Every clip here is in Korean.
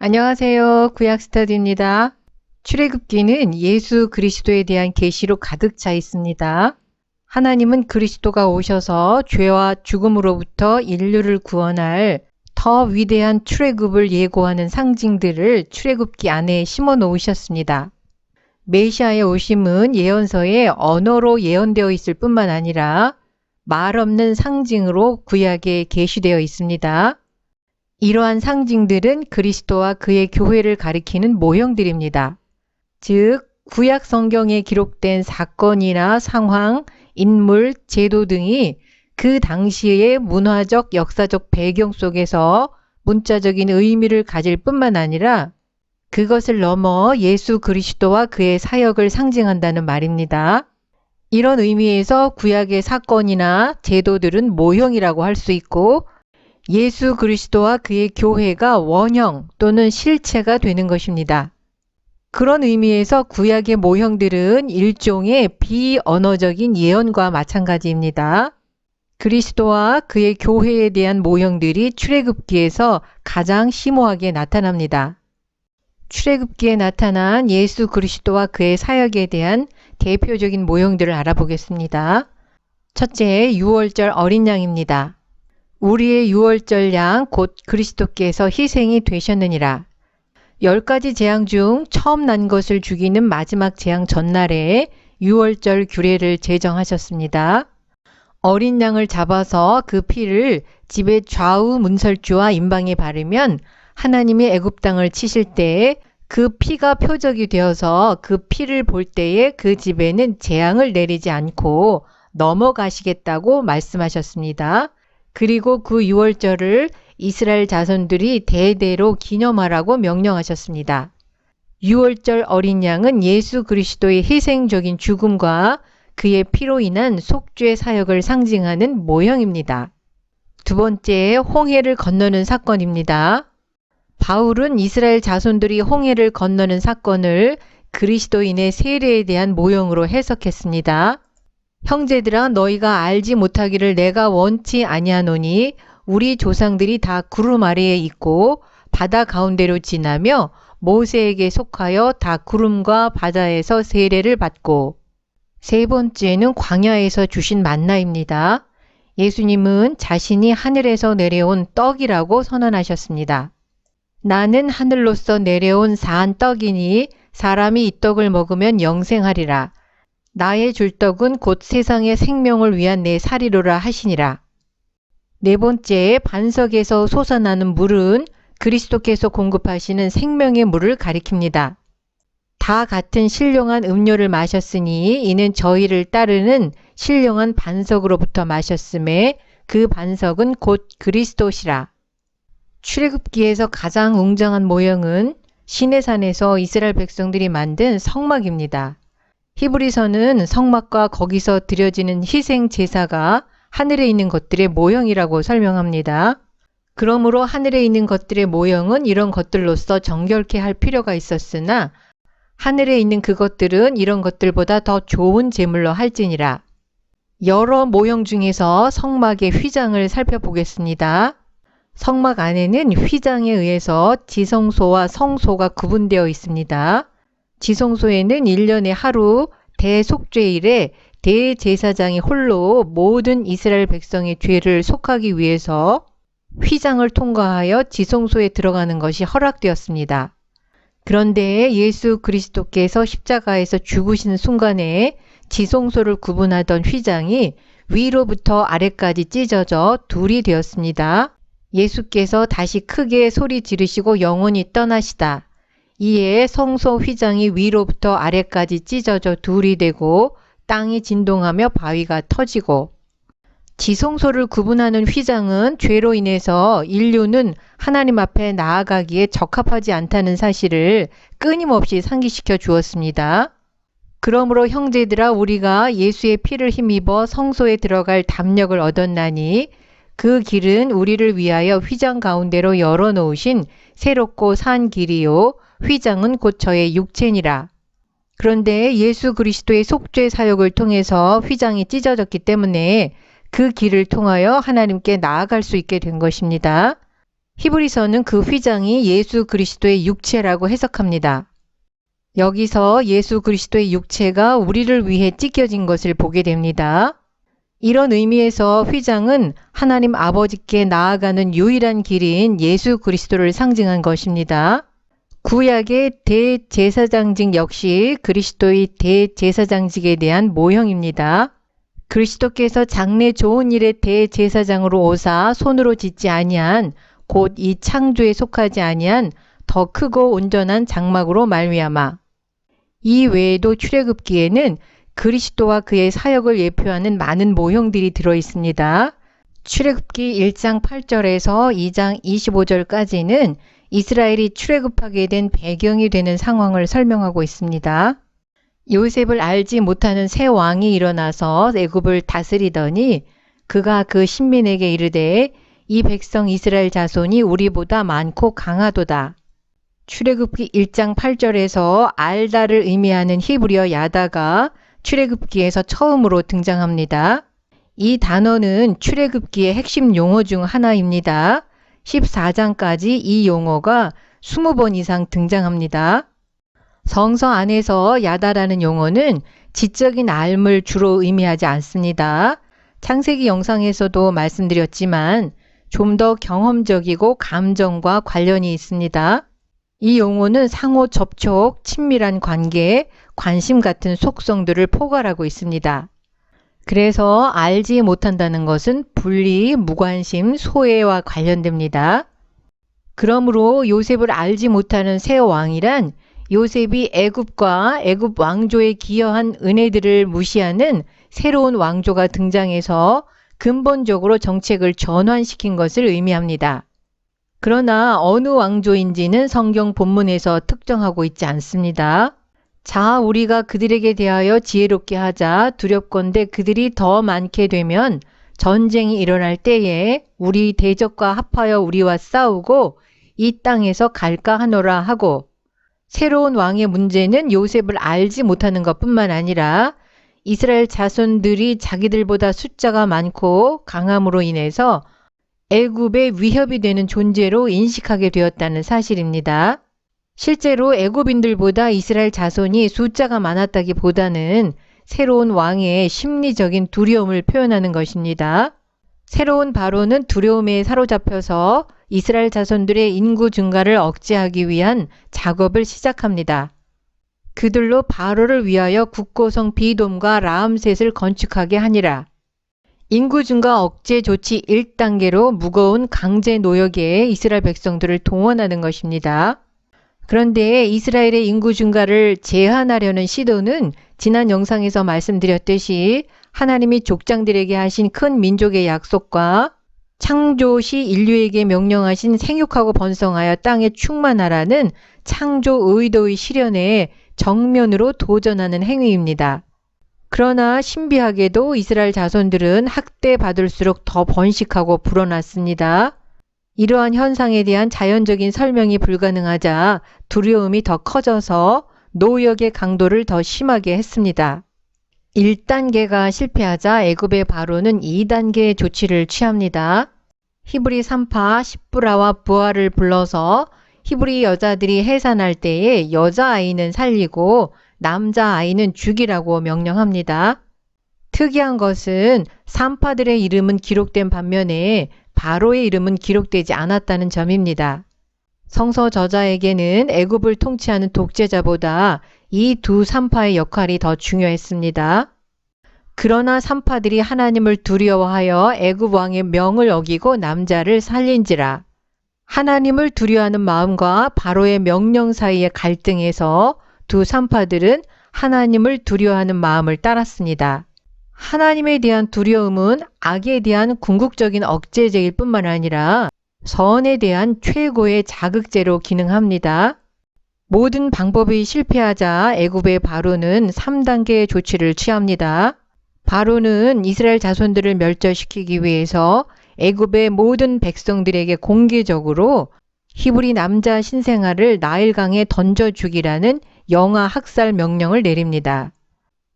안녕하세요. 구약 스터디입니다. 출애굽기는 예수 그리스도에 대한 계시로 가득 차 있습니다. 하나님은 그리스도가 오셔서 죄와 죽음으로부터 인류를 구원할 더 위대한 출애굽을 예고하는 상징들을 출애굽기 안에 심어 놓으셨습니다. 메시아의 오심은 예언서에 언어로 예언되어 있을 뿐만 아니라 말 없는 상징으로 구약에 게시되어 있습니다. 이러한 상징들은 그리스도와 그의 교회를 가리키는 모형들입니다. 즉, 구약 성경에 기록된 사건이나 상황, 인물, 제도 등이 그 당시의 문화적, 역사적 배경 속에서 문자적인 의미를 가질 뿐만 아니라 그것을 넘어 예수 그리스도와 그의 사역을 상징한다는 말입니다. 이런 의미에서 구약의 사건이나 제도들은 모형이라고 할 수 있고 예수 그리스도와 그의 교회가 원형 또는 실체가 되는 것입니다. 그런 의미에서 구약의 모형들은 일종의 비언어적인 예언과 마찬가지입니다. 그리스도와 그의 교회에 대한 모형들이 출애굽기에서 가장 심오하게 나타납니다. 출애굽기에 나타난 예수 그리스도와 그의 사역에 대한 대표적인 모형들을 알아보겠습니다. 첫째, 6월절 어린 양입니다. 우리의 6월절 양 곧 그리스도께서 희생이 되셨느니라. 열 가지 재앙 중 처음 난 것을 죽이는 마지막 재앙 전날에 6월절 규례를 제정하셨습니다. 어린 양을 잡아서 그 피를 집의 좌우 문설주와 임방에 바르면 하나님이 애굽 땅을 치실 때에 그 피가 표적이 되어서 그 피를 볼 때에 그 집에는 재앙을 내리지 않고 넘어가시겠다고 말씀하셨습니다. 그리고 그 6월절을 이스라엘 자손들이 대대로 기념하라고 명령하셨습니다. 6월절 어린 양은 예수 그리스도의 희생적인 죽음과 그의 피로 인한 속죄 사역을 상징하는 모형입니다. 두 번째, 홍해를 건너는 사건입니다. 바울은 이스라엘 자손들이 홍해를 건너는 사건을 그리스도인의 세례에 대한 모형으로 해석했습니다. 형제들아 너희가 알지 못하기를 내가 원치 아니하노니 우리 조상들이 다 구름 아래에 있고 바다 가운데로 지나며 모세에게 속하여 다 구름과 바다에서 세례를 받고 세 번째는 광야에서 주신 만나입니다. 예수님은 자신이 하늘에서 내려온 떡이라고 선언하셨습니다. 나는 하늘로서 내려온 사한 떡이니 사람이 이 떡을 먹으면 영생하리라. 나의 줄 떡은 곧 세상의 생명을 위한 내 살이로라 하시니라. 네 번째, 반석에서 솟아나는 물은 그리스도께서 공급하시는 생명의 물을 가리킵니다. 다 같은 신령한 음료를 마셨으니 이는 저희를 따르는 신령한 반석으로부터 마셨음에 그 반석은 곧 그리스도시라. 출애굽기에서 가장 웅장한 모형은 시내산에서 이스라엘 백성들이 만든 성막입니다. 히브리서는 성막과 거기서 드려지는 희생 제사가 하늘에 있는 것들의 모형이라고 설명합니다. 그러므로 하늘에 있는 것들의 모형은 이런 것들로서 정결케 할 필요가 있었으나 하늘에 있는 그것들은 이런 것들보다 더 좋은 제물로 할지니라. 여러 모형 중에서 성막의 휘장을 살펴보겠습니다. 성막 안에는 휘장에 의해서 지성소와 성소가 구분되어 있습니다. 지성소에는 1년에 하루 대속죄일에 대제사장이 홀로 모든 이스라엘 백성의 죄를 속하기 위해서 휘장을 통과하여 지성소에 들어가는 것이 허락되었습니다. 그런데 예수 그리스도께서 십자가에서 죽으신 순간에 지성소를 구분하던 휘장이 위로부터 아래까지 찢어져 둘이 되었습니다. 예수께서 다시 크게 소리 지르시고 영원히 떠나시다. 이에 성소 휘장이 위로부터 아래까지 찢어져 둘이 되고 땅이 진동하며 바위가 터지고 지성소를 구분하는 휘장은 죄로 인해서 인류는 하나님 앞에 나아가기에 적합하지 않다는 사실을 끊임없이 상기시켜 주었습니다. 그러므로 형제들아 우리가 예수의 피를 힘입어 성소에 들어갈 담력을 얻었나니 그 길은 우리를 위하여 휘장 가운데로 열어 놓으신 새롭고 산 길이요 휘장은 곧 저의 육체니라. 그런데 예수 그리스도의 속죄 사역을 통해서 휘장이 찢어졌기 때문에 그 길을 통하여 하나님께 나아갈 수 있게 된 것입니다. 히브리서는 그 휘장이 예수 그리스도의 육체라고 해석합니다. 여기서 예수 그리스도의 육체가 우리를 위해 찢겨진 것을 보게 됩니다. 이런 의미에서 휘장은 하나님 아버지께 나아가는 유일한 길인 예수 그리스도를 상징한 것입니다. 구약의 대제사장직 역시 그리스도의 대제사장직에 대한 모형입니다. 그리스도께서 장래 좋은 일의 대제사장으로 오사 손으로 짓지 아니한 곧 이 창조에 속하지 아니한 더 크고 온전한 장막으로 말미암아 이 외에도 출애굽기에는 그리스도와 그의 사역을 예표하는 많은 모형들이 들어 있습니다. 출애굽기 1장 8절에서 2장 25절까지는 이스라엘이 출애굽하게 된 배경이 되는 상황을 설명하고 있습니다. 요셉을 알지 못하는 새 왕이 일어나서 애굽을 다스리더니 그가 그 신민에게 이르되 이 백성 이스라엘 자손이 우리보다 많고 강하도다. 출애굽기 1장 8절에서 알다를 의미하는 히브리어 야다가 출애굽기에서 처음으로 등장합니다. 이 단어는 출애굽기의 핵심 용어 중 하나입니다. 14장까지 이 용어가 20번 이상 등장합니다. 성서 안에서 야다라는 용어는 지적인 알을 주로 의미하지 않습니다. 창세기 영상에서도 말씀드렸지만 좀 더 경험적이고 감정과 관련이 있습니다. 이 용어는 상호 접촉, 친밀한 관계, 관심 같은 속성들을 포괄하고 있습니다. 그래서 알지 못한다는 것은 분리, 무관심, 소외와 관련됩니다. 그러므로 요셉을 알지 못하는 새 왕이란 요셉이 애굽과 애굽 왕조에 기여한 은혜들을 무시하는 새로운 왕조가 등장해서 근본적으로 정책을 전환시킨 것을 의미합니다. 그러나 어느 왕조인지는 성경 본문에서 특정하고 있지 않습니다. 자, 우리가 그들에게 대하여 지혜롭게 하자 두렵건대 그들이 더 많게 되면 전쟁이 일어날 때에 우리 대적과 합하여 우리와 싸우고 이 땅에서 갈까 하노라 하고 새로운 왕의 문제는 요셉을 알지 못하는 것 뿐만 아니라 이스라엘 자손들이 자기들보다 숫자가 많고 강함으로 인해서 애굽의 위협이 되는 존재로 인식하게 되었다는 사실입니다. 실제로 애굽인들보다 이스라엘 자손이 숫자가 많았다기보다는 새로운 왕의 심리적인 두려움을 표현하는 것입니다. 새로운 바로는 두려움에 사로잡혀서 이스라엘 자손들의 인구 증가를 억제하기 위한 작업을 시작합니다. 그들로 바로를 위하여 국고성 비돔과 라암셋을 건축하게 하니라. 인구 증가 억제 조치 1단계로 무거운 강제 노역에 이스라엘 백성들을 동원하는 것입니다. 그런데 이스라엘의 인구 증가를 제한하려는 시도는 지난 영상에서 말씀드렸듯이 하나님이 족장들에게 하신 큰 민족의 약속과 창조시 인류에게 명령하신 생육하고 번성하여 땅에 충만하라는 창조 의도의 실현에 정면으로 도전하는 행위입니다. 그러나 신비하게도 이스라엘 자손들은 학대받을수록 더 번식하고 불어났습니다. 이러한 현상에 대한 자연적인 설명이 불가능하자 두려움이 더 커져서 노역의 강도를 더 심하게 했습니다. 1단계가 실패하자 애굽의 바로는 2단계의 조치를 취합니다. 히브리 3파 십부라와 부하를 불러서 히브리 여자들이 해산할 때에 여자아이는 살리고 남자아이는 죽이라고 명령합니다. 특이한 것은 산파들의 이름은 기록된 반면에 바로의 이름은 기록되지 않았다는 점입니다. 성서 저자에게는 애굽을 통치하는 독재자보다 이 두 산파의 역할이 더 중요했습니다. 그러나 산파들이 하나님을 두려워하여 애굽 왕의 명을 어기고 남자를 살린지라. 하나님을 두려워하는 마음과 바로의 명령 사이의 갈등에서 두 산파들은 하나님을 두려워하는 마음을 따랐습니다. 하나님에 대한 두려움은 악에 대한 궁극적인 억제제일 뿐만 아니라 선에 대한 최고의 자극제로 기능합니다. 모든 방법이 실패하자 애굽의 바로는 3단계의 조치를 취합니다. 바로는 이스라엘 자손들을 멸절시키기 위해서 애굽의 모든 백성들에게 공개적으로 히브리 남자 신생아를 나일강에 던져 죽이라는 영아 학살 명령을 내립니다.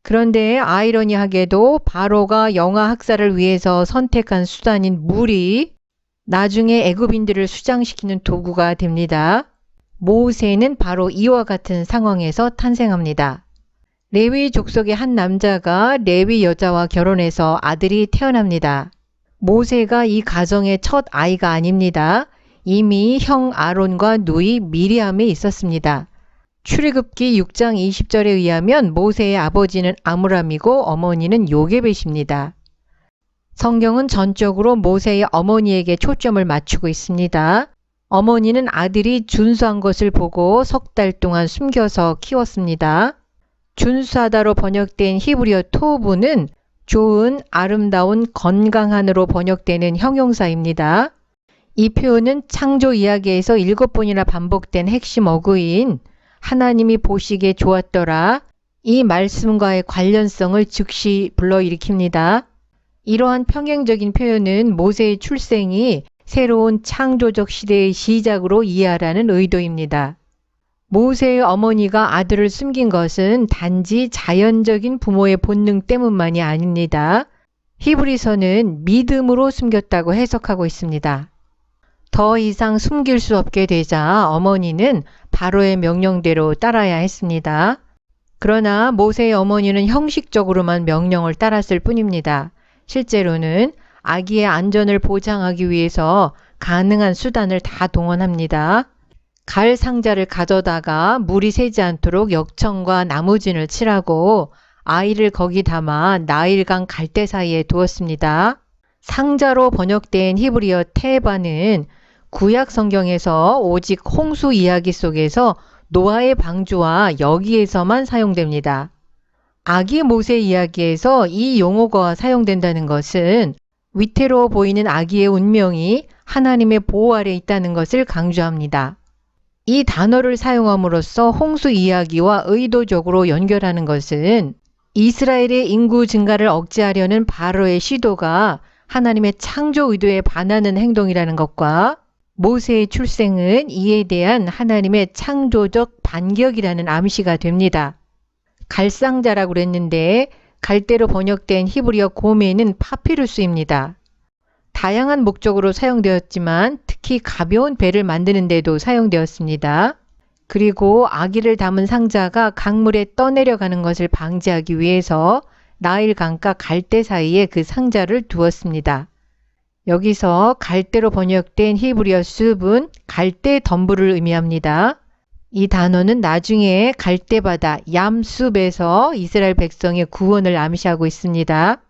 그런데 아이러니하게도 바로가 영아 학살을 위해서 선택한 수단인 물이 나중에 애굽인들을 수장시키는 도구가 됩니다. 모세는 바로 이와 같은 상황에서 탄생합니다. 레위 족속의 한 남자가 레위 여자와 결혼해서 아들이 태어납니다. 모세가 이 가정의 첫 아이가 아닙니다. 이미 형 아론과 누이 미리암이 있었습니다. 출애굽기 6장 20절에 의하면 모세의 아버지는 아므람이고 어머니는 요게벳입니다. 성경은 전적으로 모세의 어머니에게 초점을 맞추고 있습니다. 어머니는 아들이 준수한 것을 보고 석 달 동안 숨겨서 키웠습니다. 준수하다로 번역된 히브리어 토부는 좋은, 아름다운, 건강한으로 번역되는 형용사입니다. 이 표현은 창조 이야기에서 일곱 번이나 반복된 핵심 어구인 하나님이 보시기에 좋았더라 이 말씀과의 관련성을 즉시 불러일으킵니다. 이러한 평행적인 표현은 모세의 출생이 새로운 창조적 시대의 시작으로 이해하라는 의도입니다. 모세의 어머니가 아들을 숨긴 것은 단지 자연적인 부모의 본능 때문만이 아닙니다. 히브리서는 믿음으로 숨겼다고 해석하고 있습니다. 더 이상 숨길 수 없게 되자 어머니는 바로의 명령대로 따라야 했습니다. 그러나 모세의 어머니는 형식적으로만 명령을 따랐을 뿐입니다. 실제로는 아기의 안전을 보장하기 위해서 가능한 수단을 다 동원합니다. 갈 상자를 가져다가 물이 새지 않도록 역청과 나무진을 칠하고 아이를 거기 담아 나일강 갈대 사이에 두었습니다. 상자로 번역된 히브리어 테바는 구약 성경에서 오직 홍수 이야기 속에서 노아의 방주와 여기에서만 사용됩니다. 아기 모세 이야기에서 이 용어가 사용된다는 것은 위태로워 보이는 아기의 운명이 하나님의 보호 아래 있다는 것을 강조합니다. 이 단어를 사용함으로써 홍수 이야기와 의도적으로 연결하는 것은 이스라엘의 인구 증가를 억제하려는 바로의 시도가 하나님의 창조 의도에 반하는 행동이라는 것과 모세의 출생은 이에 대한 하나님의 창조적 반격이라는 암시가 됩니다. 갈상자라고 그랬는데 갈대로 번역된 히브리어 고메는 파피루스입니다. 다양한 목적으로 사용되었지만 특히 가벼운 배를 만드는 데도 사용되었습니다. 그리고 아기를 담은 상자가 강물에 떠내려가는 것을 방지하기 위해서 나일 강과 갈대 사이에 그 상자를 두었습니다. 여기서 갈대로 번역된 히브리어 숲은 갈대 덤불을 의미합니다. 이 단어는 나중에 갈대바다 얌숲에서 이스라엘 백성의 구원을 암시하고 있습니다.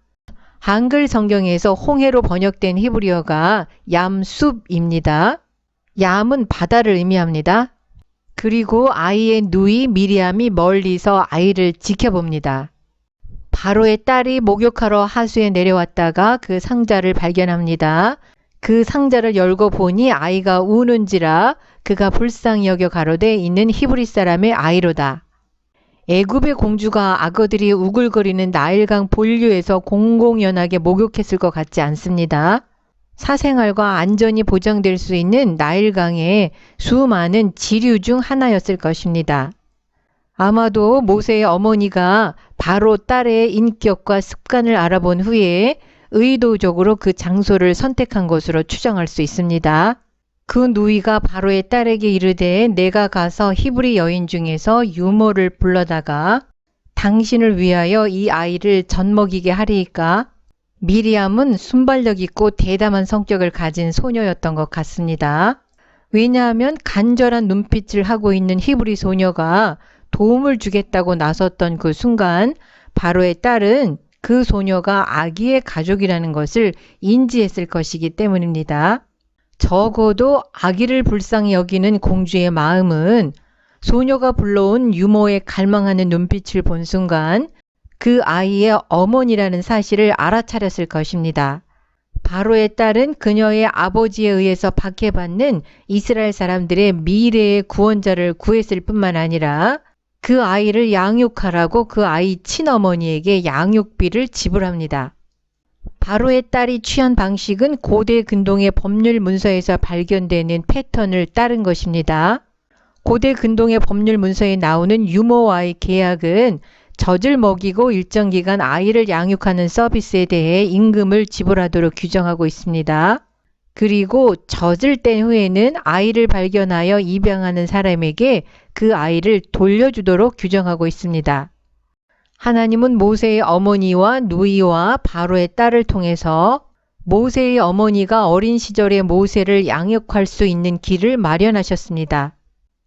한글 성경에서 홍해로 번역된 히브리어가 얌숲입니다. 얌은 바다를 의미합니다. 그리고 아이의 누이 미리암이 멀리서 아이를 지켜봅니다. 바로의 딸이 목욕하러 하수에 내려왔다가 그 상자를 발견합니다. 그 상자를 열고 보니 아이가 우는지라 그가 불쌍히 여겨 가로되 있는 히브리 사람의 아이로다. 애굽의 공주가 악어들이 우글거리는 나일강 본류에서 공공연하게 목욕했을 것 같지 않습니다. 사생활과 안전이 보장될 수 있는 나일강의 수많은 지류 중 하나였을 것입니다. 아마도 모세의 어머니가 바로 딸의 인격과 습관을 알아본 후에 의도적으로 그 장소를 선택한 것으로 추정할 수 있습니다. 그 누이가 바로의 딸에게 이르되 내가 가서 히브리 여인 중에서 유모를 불러다가 당신을 위하여 이 아이를 젖먹이게 하리이까 미리암은 순발력 있고 대담한 성격을 가진 소녀였던 것 같습니다. 왜냐하면 간절한 눈빛을 하고 있는 히브리 소녀가 도움을 주겠다고 나섰던 그 순간 바로의 딸은 그 소녀가 아기의 가족이라는 것을 인지했을 것이기 때문입니다. 적어도 아기를 불쌍히 여기는 공주의 마음은 소녀가 불러온 유모에 갈망하는 눈빛을 본 순간 그 아이의 어머니라는 사실을 알아차렸을 것입니다. 바로의 딸은 그녀의 아버지에 의해서 박해받는 이스라엘 사람들의 미래의 구원자를 구했을 뿐만 아니라 그 아이를 양육하라고 그 아이 친어머니에게 양육비를 지불합니다. 바로의 딸이 취한 방식은 고대 근동의 법률 문서에서 발견되는 패턴을 따른 것입니다. 고대 근동의 법률 문서에 나오는 유모와의 계약은 젖을 먹이고 일정 기간 아이를 양육하는 서비스에 대해 임금을 지불하도록 규정하고 있습니다. 그리고 젖을 뗀 후에는 아이를 발견하여 입양하는 사람에게 그 아이를 돌려주도록 규정하고 있습니다. 하나님은 모세의 어머니와 누이와 바로의 딸을 통해서 모세의 어머니가 어린 시절에 모세를 양육할 수 있는 길을 마련하셨습니다.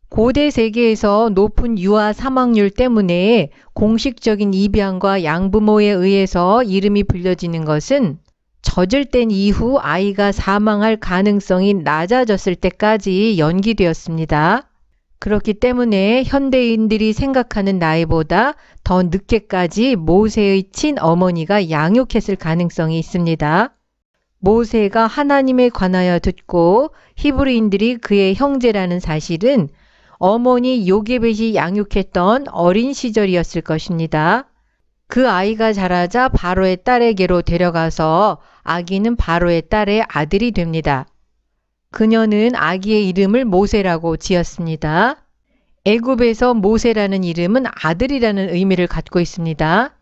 고대 세계에서 높은 유아 사망률 때문에 공식적인 입양과 양부모에 의해서 이름이 불려지는 것은 젖을 뗀 이후 아이가 사망할 가능성이 낮아졌을 때까지 연기되었습니다. 그렇기 때문에 현대인들이 생각하는 나이보다 더 늦게까지 모세의 친어머니가 양육했을 가능성이 있습니다. 모세가 하나님에 관하여 듣고 히브리인들이 그의 형제라는 사실은 어머니 요게벳이 양육했던 어린 시절이었을 것입니다. 그 아이가 자라자 바로의 딸에게로 데려가서 아기는 바로의 딸의 아들이 됩니다. 그녀는 아기의 이름을 모세라고 지었습니다. 애굽에서 모세라는 이름은 아들이라는 의미를 갖고 있습니다.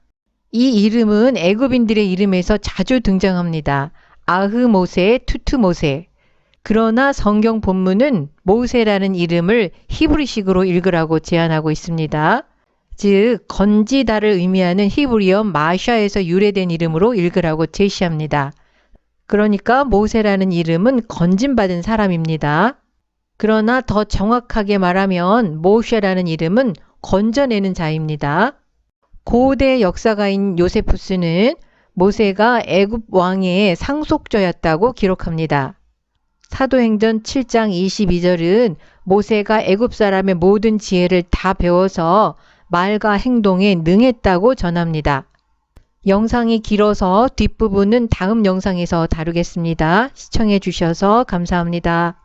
이 이름은 애굽인들의 이름에서 자주 등장합니다. 아흐 모세, 투투모세. 그러나 성경 본문은 모세라는 이름을 히브리식으로 읽으라고 제안하고 있습니다. 즉 건지다를 의미하는 히브리어 마샤에서 유래된 이름으로 읽으라고 제시합니다. 그러니까 모세라는 이름은 건진받은 사람입니다. 그러나 더 정확하게 말하면 모쉐라는 이름은 건져내는 자입니다. 고대 역사가인 요세푸스는 모세가 애굽 왕의 상속자였다고 기록합니다. 사도행전 7장 22절은 모세가 애굽 사람의 모든 지혜를 다 배워서 말과 행동에 능했다고 전합니다. 영상이 길어서 뒷부분은 다음 영상에서 다루겠습니다. 시청해 주셔서 감사합니다.